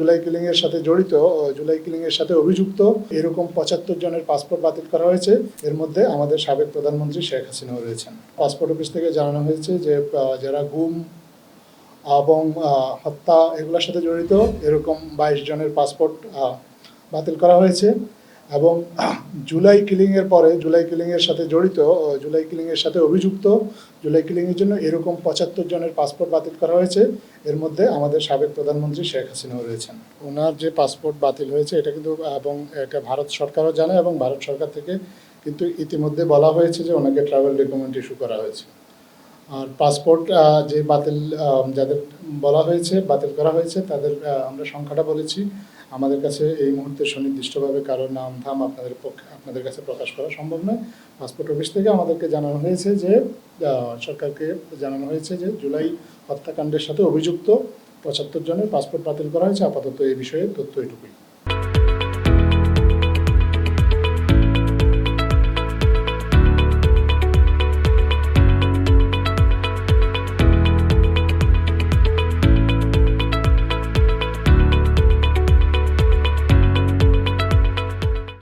July killing এর সাথে জড়িত জুলাই কিলিং এর সাথে অভিযুক্ত এরকম পঁচাত্তর জনের পাসপোর্ট বাতিল করা হয়েছে। এর মধ্যে আমাদের সাবেক প্রধানমন্ত্রী শেখ হাসিনাও রয়েছেন। পাসপোর্ট অফিস থেকে জানানো হয়েছে যে যারা গুম এবং হত্যা এগুলোর সাথে জড়িত, এরকম বাইশ জনের পাসপোর্ট বাতিল করা হয়েছে। এবং জুলাই কিলিং এর পরে, জুলাই কিলিং এর সাথে জড়িত জুলাই কিলিং এর সাথে অভিযুক্ত, জুলাই কিলিং এর জন্য এরকম পঁচাত্তর জনের পাসপোর্ট বাতিল করা হয়েছে। এর মধ্যে আমাদের সাবেক প্রধানমন্ত্রী শেখ হাসিনাও রয়েছেন। ওনার যে পাসপোর্ট বাতিল হয়েছে, এটা কিন্তু, এবং এটা ভারত সরকারও জানে, এবং ভারত সরকার থেকে কিন্তু ইতিমধ্যে বলা হয়েছে যে ওনাকে ট্রাভেল ডকুমেন্ট ইস্যু করা হয়েছে। আর পাসপোর্ট যে বাতিল যাদের বলা হয়েছে, বাতিল করা হয়েছে, তাদের আমরা সংখ্যাটা বলেছি। আমাদের কাছে এই মুহূর্তে সুনির্দিষ্টভাবে কারোর নাম, ধাম আপনাদের পক্ষে, আপনাদের কাছে প্রকাশ করা সম্ভব নয়। পাসপোর্ট অফিস থেকে আমাদেরকে জানানো হয়েছে যে সরকারকে জানানো হয়েছে যে, জুলাই হত্যাকাণ্ডের সাথে অভিযুক্ত পঁচাত্তর জনের পাসপোর্ট বাতিল করা হয়েছে। আপাতত এই বিষয়ে তথ্য এটুকুই।